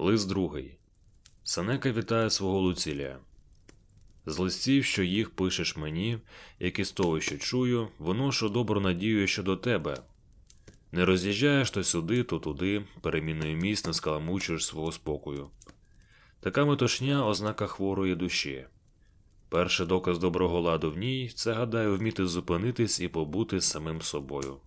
Лист другий. Сенека вітає свого Луцілія. З листів, що їх пишеш мені, як і з того, що чую, виношу добру надію щодо тебе. Не роз'їжджаєш то сюди, то туди, переміною місць не скаламучуєш свого спокою. Така метушня ознака хворої душі. Перший доказ доброго ладу в ній це, гадаю, вміти зупинитись і побути самим собою.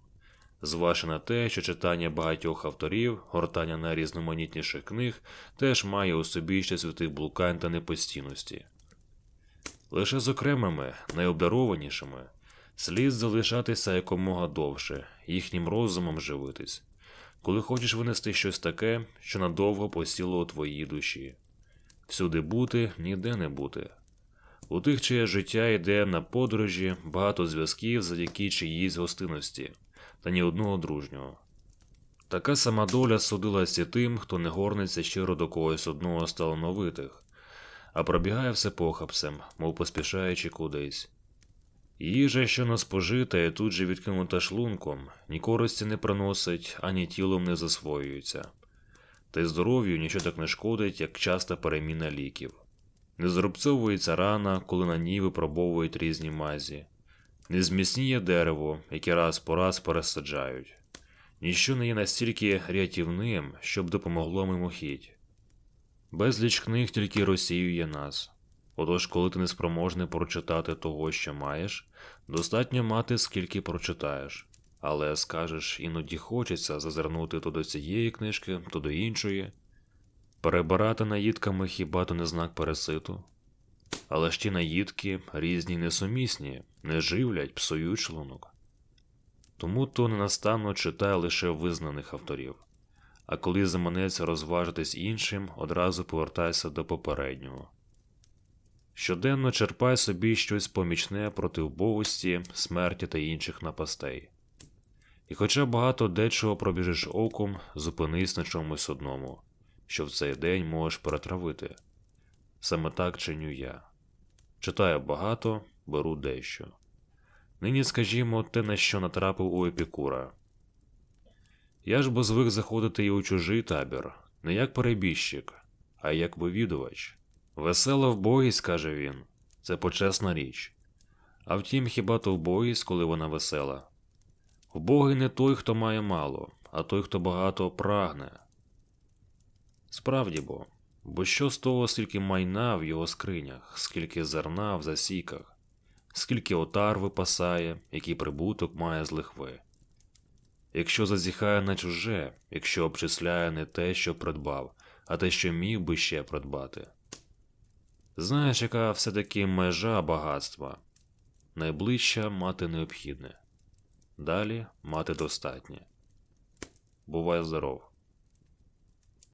Зважи на те, що читання багатьох авторів, гортання найрізноманітніших книг теж має у собі ще святих блукань та непостійності. Лише з окремими, найобдарованішими, слід залишатися якомога довше, їхнім розумом живитись, коли хочеш винести щось таке, що надовго посіло у твоїй душі. Всюди бути, ніде не бути. У тих, чиє життя йде на подорожі, багато зв'язків завдяки чиїсь гостинності, та ні одного дружнього. Така сама доля судилася тим, хто не горниться щиро до когось одного з талановитих, а пробігає все похапцем, мов поспішаючи кудись. Їжа, що не спожита і тут же відкинута шлунком, ні користі не приносить, ані тілом не засвоюється. Та й здоров'ю нічого так не шкодить, як часта переміна ліків. Не зарубцьовується рана, коли на ній випробовують різні мазі, не зміцніє дерево, яке раз по раз пересаджають. Ніщо не є настільки рятівним, щоб допомогло мимохідь. Безліч книг тільки розсіює нас. Отож, коли ти не спроможний прочитати того, що маєш, достатньо мати, скільки прочитаєш. Але скажеш, іноді хочеться зазирнути то до цієї книжки, то до іншої. Перебирати наїдками хіба то не знак переситу? Але ж ті наїдки різні несумісні, не живлять, псують шлунок. Тому то ненастанно читай лише визнаних авторів, а коли заманеться розважитись іншим, одразу повертайся до попереднього. Щоденно черпай собі щось помічне проти вбогості, смерті та інших напастей. І хоча багато дечого пробіжиш оком, зупинись на чомусь одному, що в цей день можеш перетравити. Саме так чиню я. Читаю багато, беру дещо. Нині, скажімо, те, на що натрапив у Епікура. Я ж бо звик заходити і у чужий табір, не як перебіжчик, а як вивідувач. Весела вбогість, каже він, це почесна річ. А втім, хіба то вбогість, коли вона весела? Вбогий не той, хто має мало, а той, хто багато прагне. Справді бо, бо що з того, скільки майна в його скринях, скільки зерна в засіках, скільки отар випасає, який прибуток має з лихви. Якщо зазіхає на чуже, якщо обчисляє не те, що придбав, а те, що міг би ще придбати. Знаєш, яка все-таки межа багатства? Найближча мати необхідне, далі мати достатнє. Бувай здоров.